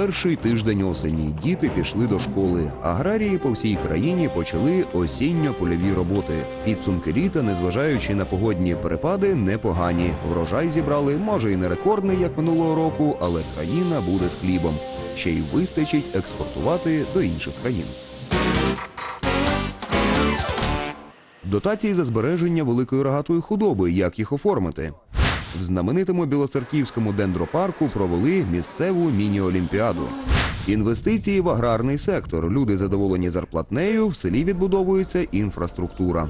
Перший тиждень осені діти пішли до школи. Аграрії по всій країні почали осінньо-польові роботи. Підсумки літа, незважаючи на погодні перепади, непогані. Врожай зібрали, може і не рекордний, як минулого року, але країна буде з хлібом. Ще й вистачить експортувати до інших країн. Дотації за збереження великої рогатої худоби. Як їх оформити? В знаменитому білоцерківському дендропарку провели місцеву міні-олімпіаду. Інвестиції в аграрний сектор. Люди задоволені зарплатнею, в селі відбудовується інфраструктура.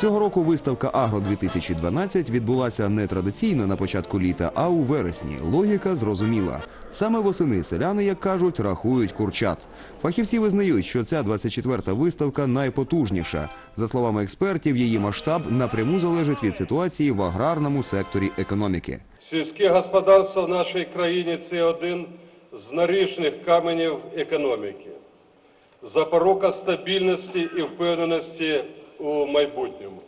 Цього року виставка Агро 2012 відбулася не традиційно на початку літа, а у вересні. Логіка зрозуміла. Саме восени селяни, як кажуть, рахують курчат. Фахівці визнають, що ця 24-та виставка найпотужніша. За словами експертів, її масштаб напряму залежить від ситуації в аграрному секторі економіки. Сільське господарство в нашій країні це один з наріжних каменів економіки, запорука стабільності і впевненості у майбутньому.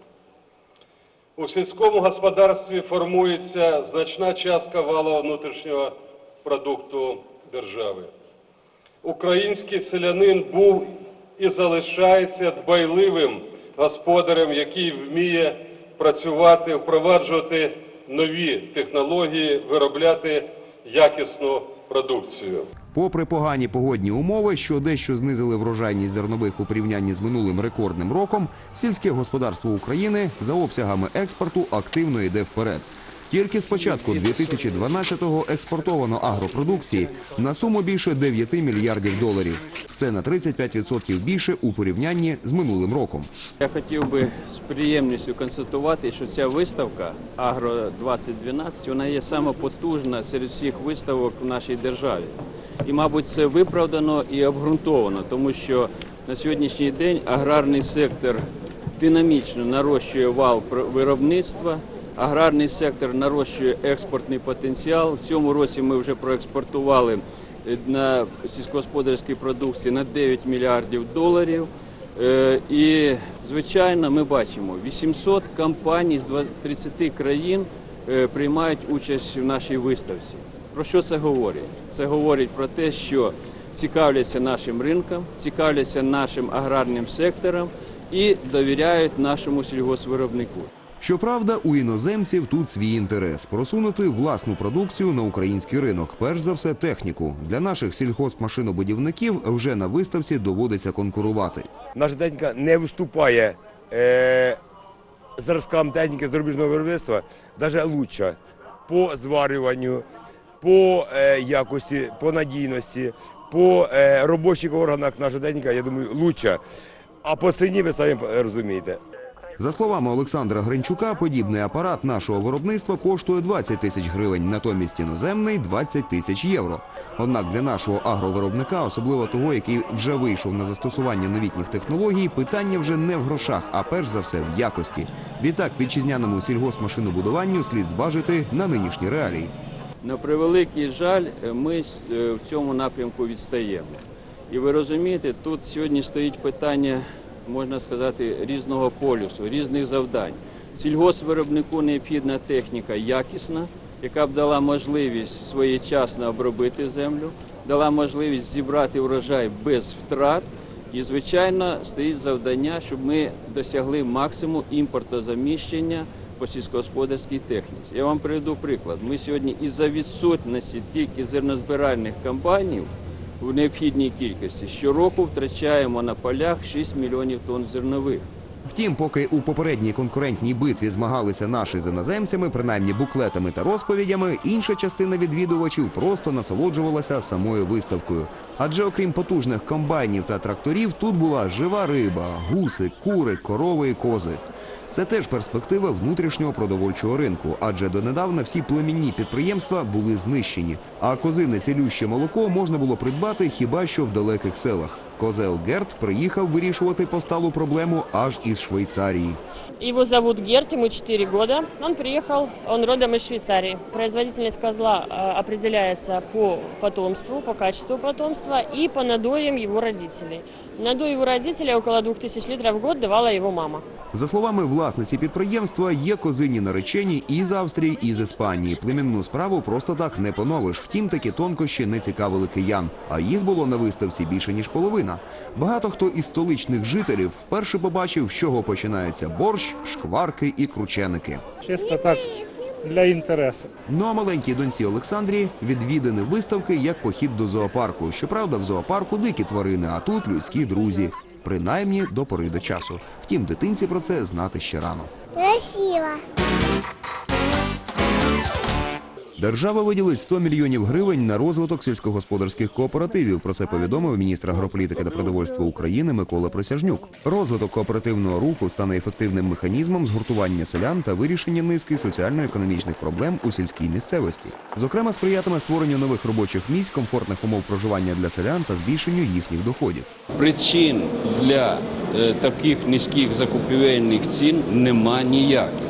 У сільському господарстві формується значна частка валового внутрішнього продукту держави. Український селянин був і залишається дбайливим господарем, який вміє працювати, впроваджувати нові технології, виробляти якісну продукцію. Попри погані погодні умови, що дещо знизили врожайність зернових у порівнянні з минулим рекордним роком, сільське господарство України за обсягами експорту активно йде вперед. Тільки з початку 2012-го експортовано агропродукції на суму більше 9 мільярдів доларів. Це на 35% більше у порівнянні з минулим роком. Я хотів би з приємністю констатувати, що ця виставка Агро 2012 вона є саме потужна серед всіх виставок в нашій державі. І, мабуть, це виправдано і обґрунтовано, тому що на сьогоднішній день аграрний сектор динамічно нарощує вал виробництва. Аграрний сектор нарощує експортний потенціал. В цьому році ми вже проекспортували е, на сільськогосподарській продукції на 9 мільярдів доларів. Е, І, звичайно, ми бачимо, 800 компаній з 20 30 країн е, приймають участь в нашій виставці. Про що це говорить? Це говорить про те, що цікавляться нашим ринкам, цікавляться нашим аграрним сектором і довіряють нашому сільгоспвиробнику. Щоправда, у іноземців тут свій інтерес просунути власну продукцію на український ринок. Перш за все, техніку для наших сільгоспмашинобудівників вже на виставці доводиться конкурувати. Наша техніка не виступає е, зразкам техніки зарубіжного виробництва, навіть лучше по зварюванню, по е, якості, по надійності, по е, робочих органах наша техніка, я думаю, лучше. А по ціні ви самі розумієте. За словами Олександра Гринчука, подібний апарат нашого виробництва коштує 20 тисяч гривень, натомість іноземний 20 тисяч євро. Однак для нашого агровиробника, особливо того, який вже вийшов на застосування новітніх технологій, питання вже не в грошах, а перш за все в якості. Відтак, вітчизняному сільгосмашинобудуванню слід зважити на нинішні реалії. На превеликий жаль, е, ми е, в цьому напрямку відстаємо. І ви розумієте, тут сьогодні стоїть питання, можна сказати, різного полюсу, різних завдань. Сільгоспвиробнику необхідна техніка якісна, яка б дала можливість своєчасно обробити землю, дала можливість зібрати врожай без втрат. І, звичайно, стоїть завдання, щоб ми досягли максимуму імпортозаміщення по сільськогосподарській техніці. Я вам приведу приклад. Ми сьогодні із-за відсутності тільки зернозбиральних комбайнів в необхідній кількості щороку втрачаємо на полях 6 мільйонів тонн зернових. Втім, поки у попередній конкурентній битві змагалися наші з іноземцями, принаймні буклетами та розповідями, інша частина відвідувачів просто насолоджувалася самою виставкою. Адже окрім потужних комбайнів та тракторів, тут була жива риба, гуси, кури, корови і кози. Це теж перспектива внутрішнього продовольчого ринку, адже донедавна всі племінні підприємства були знищені, а козине цілюще молоко можна було придбати хіба що в далеких селах. Козел Герт приїхав вирішувати посталу проблему аж із Швейцарії. Его зовут Герт, ему 4 года. Он приехал, он родом из Швейцарии. Производительность козла э, определяется по потомству, по качеству потомства и по надоям его родителей. Надой его родителей около 2000 литров в год давала его мама. За словами власниці підприємства, є козині наречені і з Австрії, і з Іспанії. Племінну справу просто так не поновиш. Втім, такі тонкощі не цікавили киян, а їх було на виставці більше ніж половина. Багато хто із столичних жителів вперше побачив, з чого починається борщ, шкварки і крученики. Чисто так для інтересу. Ну а маленькій доньці Олександрі відвідини виставки як похід до зоопарку. Щоправда, в зоопарку дикі тварини, а тут людські друзі. Принаймні до пори до часу. Втім, дитинці про це знати ще рано. Красиво. Держава виділить 100 мільйонів гривень на розвиток сільськогосподарських кооперативів. Про це повідомив міністр агрополітики та продовольства України Микола Присяжнюк. Розвиток кооперативного руху стане ефективним механізмом згуртування селян та вирішення низки соціально-економічних проблем у сільській місцевості. Зокрема, сприятиме створенню нових робочих місць, комфортних умов проживання для селян та збільшенню їхніх доходів. Причин для е, таких низьких закупівельних цін нема ніяких.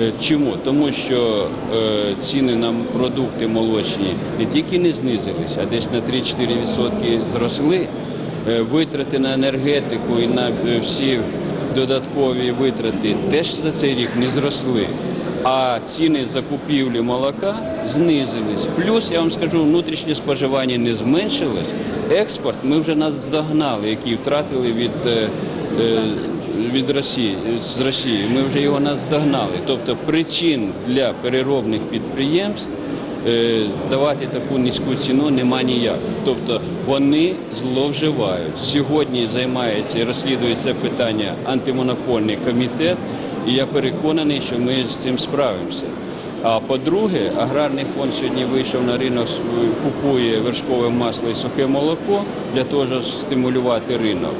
Е, Чому? Тому що е, ціни на продукти молочні не тільки не знизилися, а десь на 3-4% зросли. Е, Витрати на енергетику і на всі додаткові витрати теж за цей рік не зросли. А ціни закупівлі молока знизились. Плюс я вам скажу, внутрішнє споживання не зменшилось. Експорт ми вже наздогнали, який втратили від, від Росії з Росії. Ми вже його наздогнали. Тобто причин для переробних підприємств е, давати таку низьку ціну нема ніяких. Тобто вони зловживають. Сьогодні займається і розслідує це питання антимонопольний комітет, і я переконаний, що ми з цим справимося. А по-друге, аграрний фонд сьогодні вийшов на ринок, купує вершкове масло і сухе молоко для того, щоб стимулювати ринок.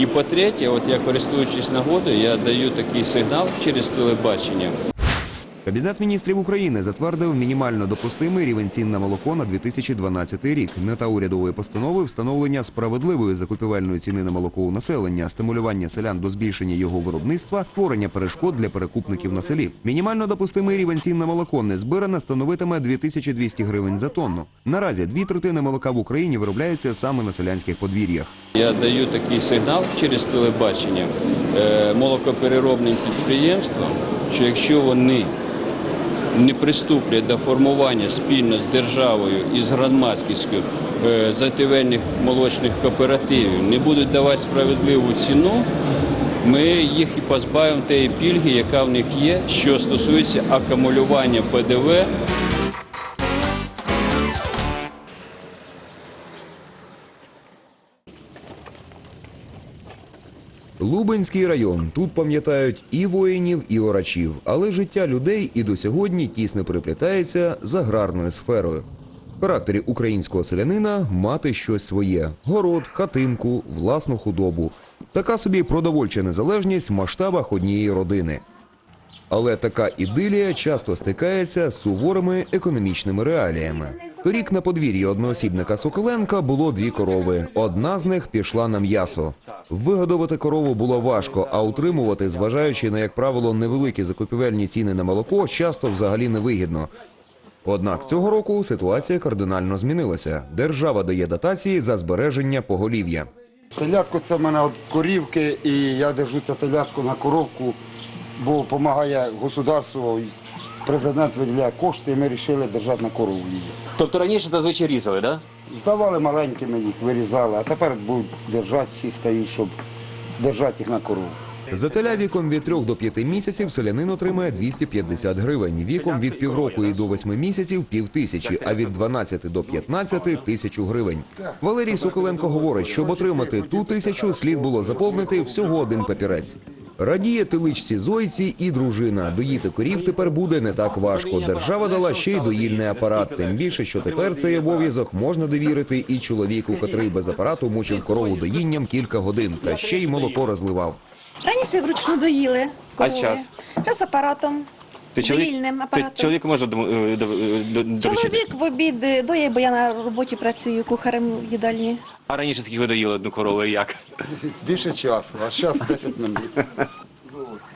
І по-третє, от я користуючись нагодою, я даю такий сигнал через телебачення. Кабінет міністрів України затвердив мінімально допустимий рівень цін на молоко на 2012 рік. Мета урядової постанови встановлення справедливої закупівельної ціни на молоко у населення, стимулювання селян до збільшення його виробництва, створення перешкод для перекупників на селі. Мінімально допустимий рівень цін на молоко не збиране становитиме 2200 гривень за тонну. Наразі дві третини молока в Україні виробляються саме на селянських подвір'ях. Я даю такий сигнал через телебачення е, молокопереробним підприємствам, що якщо вони не приступлять до формування спільно з державою і з громадськістю зативельних затівельних молочних кооперативів, не будуть давати справедливу ціну, ми їх і позбавимо тієї пільги, яка в них є, що стосується акумулювання ПДВ Лубенський район. Тут пам'ятають і воїнів, і орачів, але життя людей і до сьогодні тісно переплітається з аграрною сферою. В характері українського селянина мати щось своє: город, хатинку, власну худобу. Така собі продовольча незалежність в масштабах однієї родини. Але така ідилія часто стикається з суворими економічними реаліями. Торік на подвір'ї одноосібника Соколенка було дві корови. Одна з них пішла на м'ясо. Вигодувати корову було важко, а утримувати, зважаючи на, як правило, невеликі закупівельні ціни на молоко, часто взагалі невигідно. Однак цього року ситуація кардинально змінилася. Держава дає дотації за збереження поголів'я. Телятко це в мене від корівки, і я держу це телятку на коровку, бо допомагає государство, президент виділяє кошти, і ми вирішили держати на корову її. Тобто раніше зазвичай різали, так? Да? Здавали маленькими їх, вирізали, а тепер будуть держати, всі стають, щоб держати їх на корову. За теля віком від 3 до 5 місяців селянин отримає 250 гривень. Віком від півроку і до 8 місяців – півтисячі, а від 12 до 15 – тисячу гривень. Валерій Соколенко говорить, щоб отримати ту тисячу, слід було заповнити всього один папірець. Радіє тиличці Зойці і дружина. Доїти корів тепер буде не так важко. Держава дала ще й доїльний апарат. Тим більше, що тепер цей обов'язок можна довірити і чоловіку, котрий без апарату мучив корову доїнням кілька годин, та ще й молоко розливав. Раніше вручну доїли. А час щас? Зараз апаратом. Ти чоловік, Довільним ти апаратом. чоловік може дом- е, до- е, до- доручити? Чоловік в обід е, доє, бо я на роботі працюю кухарем в їдальні. А раніше скільки ви доїли одну корову і як? Більше часу, а зараз 10 минут.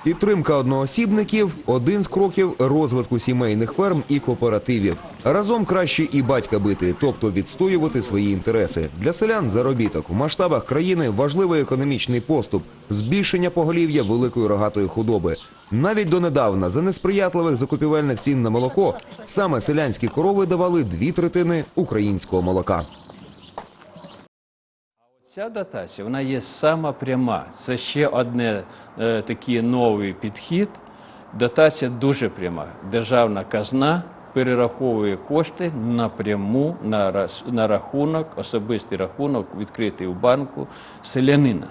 Підтримка одноосібників один з кроків розвитку сімейних ферм і кооперативів. Разом краще і батька бити, тобто відстоювати свої інтереси. Для селян заробіток в масштабах країни важливий економічний поступ, збільшення поголів'я великої рогатої худоби. Навіть донедавна за несприятливих закупівельних цін на молоко саме селянські корови давали дві третини українського молока. Ця дотація вона є сама пряма. Це ще одне е, такий новий підхід. Дотація дуже пряма. Державна казна перераховує кошти напряму на, на рахунок, особистий рахунок, відкритий у банку селянина.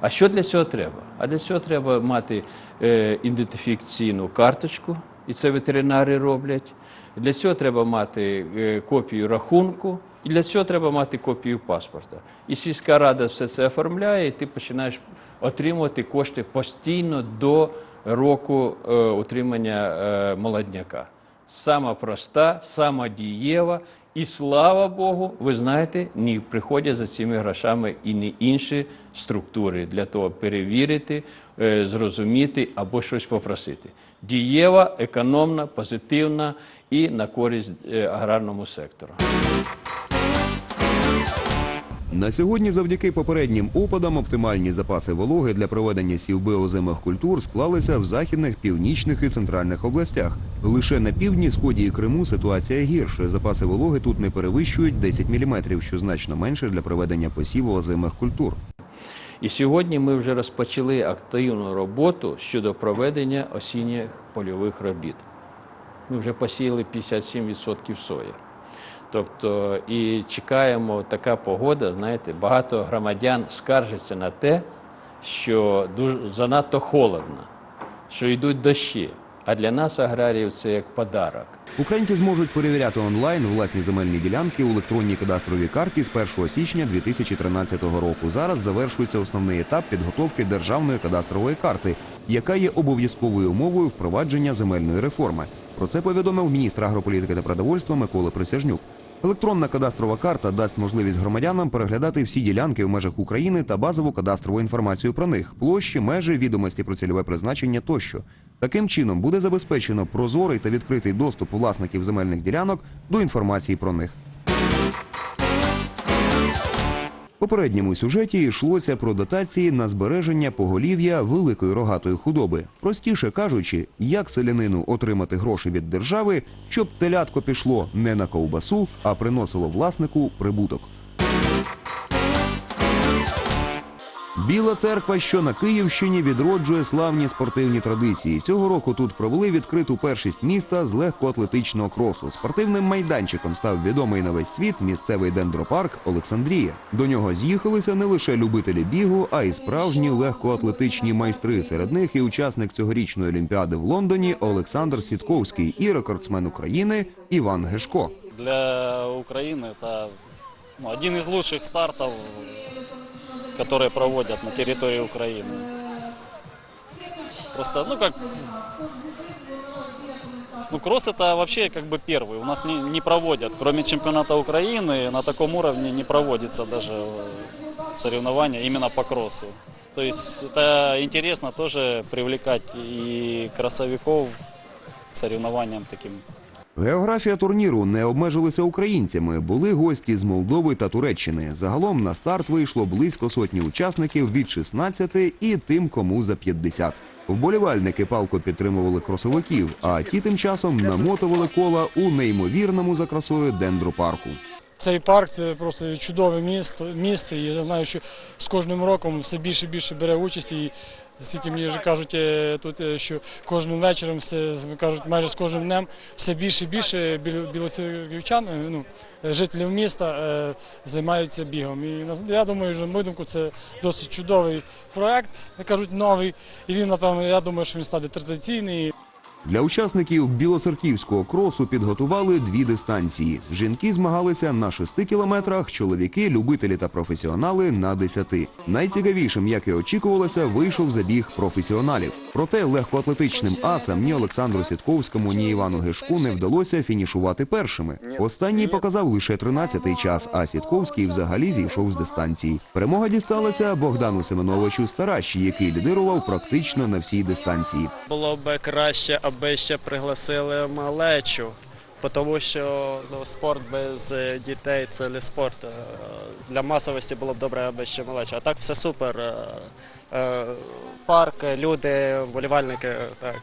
А що для цього треба? А для цього треба мати е, ідентифікаційну карточку, і це ветеринари роблять. Для цього треба мати е, копію рахунку, і для цього треба мати копію паспорта. І сільська рада все це оформляє, і ти починаєш отримувати кошти постійно до року е, утримання е, молодняка. Сама проста, сама дієва. І слава Богу, ви знаєте, не приходять за цими грошами і не інші структури для того перевірити, е, зрозуміти або щось попросити. Дієва, економна, позитивна і на користь е, аграрному сектору. На сьогодні, завдяки попереднім опадам, оптимальні запаси вологи для проведення сівби озимих культур склалися в західних, північних і центральних областях. Лише на півдні, сході і Криму ситуація гірша. Запаси вологи тут не перевищують 10 мм, що значно менше для проведення посіву озимих культур. І сьогодні ми вже розпочали активну роботу щодо проведення осінніх польових робіт. Ми вже посіяли 57% сої. Тобто і чекаємо така погода, знаєте, багато громадян скаржаться на те, що дуже занадто холодно, що йдуть дощі. А для нас, аграріїв, це як подарок. Українці зможуть перевіряти онлайн власні земельні ділянки у електронній кадастровій карті з 1 січня 2013 року. Зараз завершується основний етап підготовки державної кадастрової карти, яка є обов'язковою умовою впровадження земельної реформи. Про це повідомив міністр агрополітики та продовольства Микола Присяжнюк. Електронна кадастрова карта дасть можливість громадянам переглядати всі ділянки в межах України та базову кадастрову інформацію про них, площі, межі, відомості про цільове призначення тощо. Таким чином буде забезпечено прозорий та відкритий доступ власників земельних ділянок до інформації про них. Попередньому сюжеті йшлося про дотації на збереження поголів'я великої рогатої худоби. Простіше кажучи, як селянину отримати гроші від держави, щоб телятко пішло не на ковбасу, а приносило власнику прибуток. Біла церква, що на Київщині, відроджує славні спортивні традиції. Цього року тут провели відкриту першість міста з легкоатлетичного кросу. Спортивним майданчиком став відомий на весь світ місцевий дендропарк Олександрія. До нього з'їхалися не лише любителі бігу, а й справжні легкоатлетичні майстри. Серед них і учасник цьогорічної олімпіади в Лондоні Олександр Свідковський і рекордсмен України Іван Гешко. Для Украины это ну, один из лучших стартов, которые проводят на территории Украины. Просто, ну как, ну кросс это вообще как бы первый. У нас не, не проводят, кроме чемпионата Украины, на таком уровне не проводится даже соревнования именно по кроссу. То есть это интересно тоже привлекать и кроссовиков к соревнованиям таким Географія турніру не обмежилася українцями. Були гості з Молдови та Туреччини. Загалом на старт вийшло близько сотні учасників від 16 і тим, кому за 50. Вболівальники палко підтримували кросовиків, а ті тим часом намотували кола у неймовірному за красою дендропарку. Цей парк це просто чудове місто, місце. І я знаю, що з кожним роком все більше і більше бере участь. І скільки мені вже кажуть е, тут, е, що кожним вечором, все кажуть, майже з кожним днем все більше і більше біл- білоцерківчан, ну, е, жителів міста займаються бігом. І я думаю, що на мою думку, це досить чудовий проект, як кажуть, новий. І він, напевно, я думаю, що він стане традиційний. Для учасників білоцерківського кросу підготували дві дистанції. Жінки змагалися на 6 кілометрах, чоловіки, любителі та професіонали на 10. Найцікавішим, як і очікувалося, вийшов забіг професіоналів. Проте легкоатлетичним асам ні Олександру Сітковському, ні Івану Гешку не вдалося фінішувати першими. Останній показав лише 13-й час, а Сітковський взагалі зійшов з дистанції. Перемога дісталася Богдану Семеновичу Старащі, який лідирував практично на всій дистанції. Було б краще, аби ще пригласили малечу, тому що ну, спорт без е, дітей це не спорт. Е, Для масовості було б добре, аби ще малеча. А так все супер. Е, Парк, люди, вболівальники, так,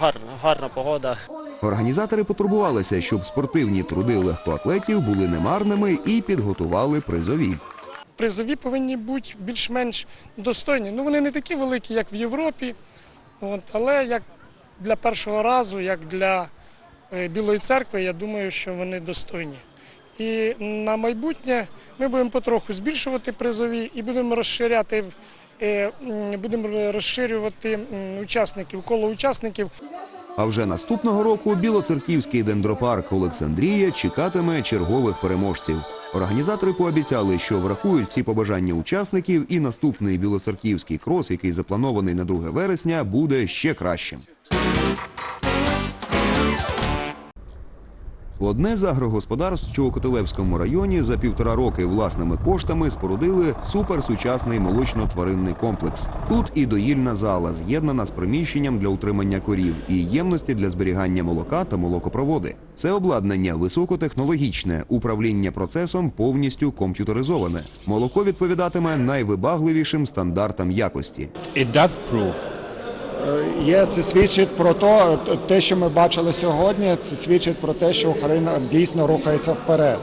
гарна, гарна погода. Організатори потурбувалися, щоб спортивні труди легкоатлетів були немарними і підготували призові. Призові повинні бути більш-менш достойні. Ну вони не такі великі, як в Європі, от, але як для першого разу, як для е, Білої церкви, я думаю, що вони достойні. І на майбутнє ми будемо потроху збільшувати призові і будемо розширяти, е, будемо розширювати учасників, коло учасників. А вже наступного року білоцерківський дендропарк Олександрія чекатиме чергових переможців. Організатори пообіцяли, що врахують ці побажання учасників, і наступний білоцерківський крос, який запланований на 2 вересня, буде ще кращим. Одне з агрогосподарств, у Котелевському районі за півтора роки власними коштами спорудили суперсучасний молочно-тваринний комплекс. Тут і доїльна зала з'єднана з приміщенням для утримання корів і ємності для зберігання молока та молокопроводи. Це обладнання високотехнологічне, управління процесом повністю комп'ютеризоване. Молоко відповідатиме найвибагливішим стандартам якості. It does prove. Є це свідчить про то, те, що ми бачили сьогодні. Це свідчить про те, що Україна дійсно рухається вперед.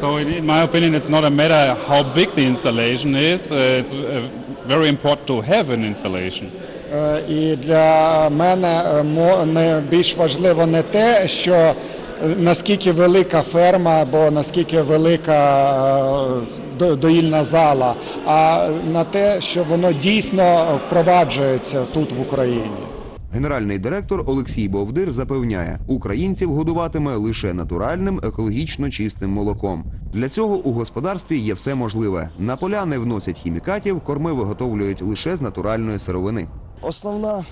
So in my opinion, it's not a matter how big the installation is. Uh, it's uh, very important to have an installation. Е, І для мене найбільш більш важливо не те, що е, наскільки велика ферма або наскільки велика е, доїльна зала, а на те, що воно дійсно впроваджується тут в Україні. Генеральний директор Олексій Бовдир запевняє, українців годуватиме лише натуральним, екологічно чистим молоком. Для цього у господарстві є все можливе. На поля не вносять хімікатів, корми виготовлюють лише з натуральної сировини. Основна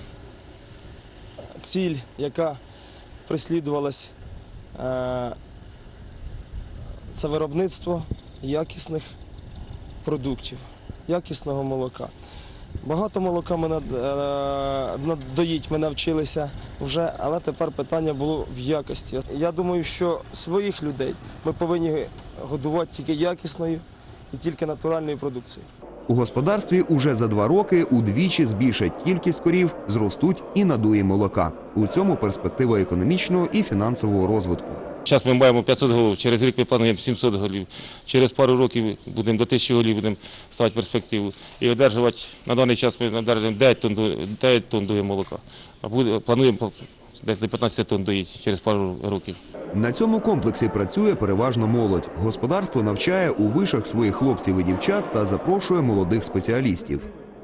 ціль, яка преслідувалась, е, це виробництво якісних продуктів, якісного молока. Багато молока ми е, ми навчилися вже, але тепер питання було в якості. Я думаю, що своїх людей ми повинні годувати тільки якісною і тільки натуральною продукцією. У господарстві уже за два роки удвічі збільшать кількість корів, зростуть і надуї молока. У цьому перспектива економічного і фінансового розвитку. Зараз ми маємо 500 голів, через рік ми плануємо 700 голів. Через пару років будемо до 1000 голів будемо ставити перспективу. І одержувати на даний час ми одержуємо 9 тонн, до- 9 тонн дує молока. А плануємо десь до 15 тонн доїть через пару років. На цьому комплексі працює переважно молодь. Господарство навчає у вишах своїх хлопців і дівчат та запрошує молодих спеціалістів.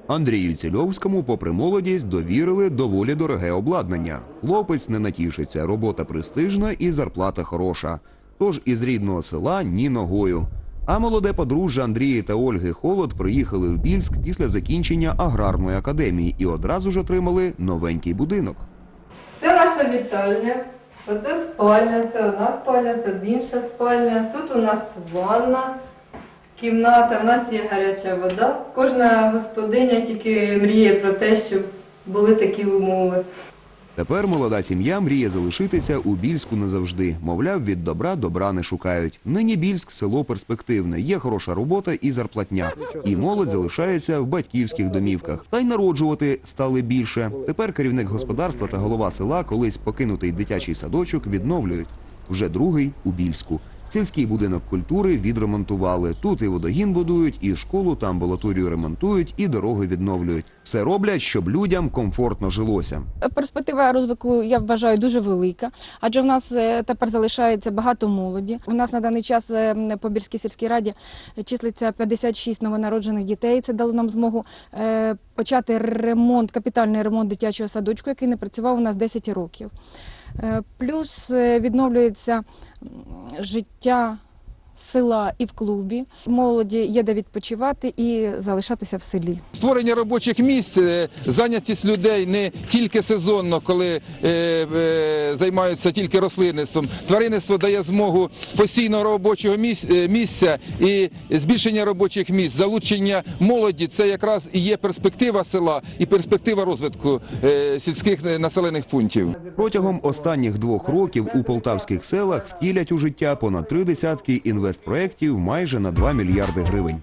Андрію Цільовському, попри молодість, довірили доволі дороге обладнання. Хлопець не натішиться, робота престижна і зарплата хороша. Тож із рідного села ні ногою. А молоде подружжя Андрії та Ольги Холод приїхали в Більськ після закінчення аграрної академії і одразу ж отримали новенький будинок. Наша вітальня. Оце спальня, це одна спальня, це інша спальня. Тут у нас ванна, кімната, у нас є гаряча вода. Кожна господиня тільки мріє про те, щоб були такі умови. Тепер молода сім'я мріє залишитися у Більську назавжди. Мовляв, від добра добра не шукають. Нині Більськ село перспективне, є хороша робота і зарплатня. І молодь залишається в батьківських домівках. Та й народжувати стали більше. Тепер керівник господарства та голова села колись покинутий дитячий садочок відновлюють. Вже другий у Більську. Сільський будинок культури відремонтували. Тут і водогін будують, і школу та амбулаторію ремонтують, і дороги відновлюють. Все роблять, щоб людям комфортно жилося. Перспектива розвитку я вважаю дуже велика, адже в нас е, тепер залишається багато молоді. У нас на даний час е, по Бірській сільській раді числиться 56 новонароджених дітей. Це дало нам змогу е, почати ремонт, капітальний ремонт дитячого садочку, який не працював у нас 10 років. Е, Плюс е, відновлюється життя села і в клубі. Молоді є де відпочивати і залишатися в селі. Створення робочих місць, е, зайнятість людей не тільки сезонно, коли е, е, займаються тільки рослинництвом. Тваринництво дає змогу постійного робочого місця і збільшення робочих місць, залучення молоді. Це якраз і є перспектива села і перспектива розвитку е, сільських населених пунктів. Протягом останніх двох років у полтавських селах втілять у життя понад три десятки інвестпроєктів майже на 2 мільярди гривень.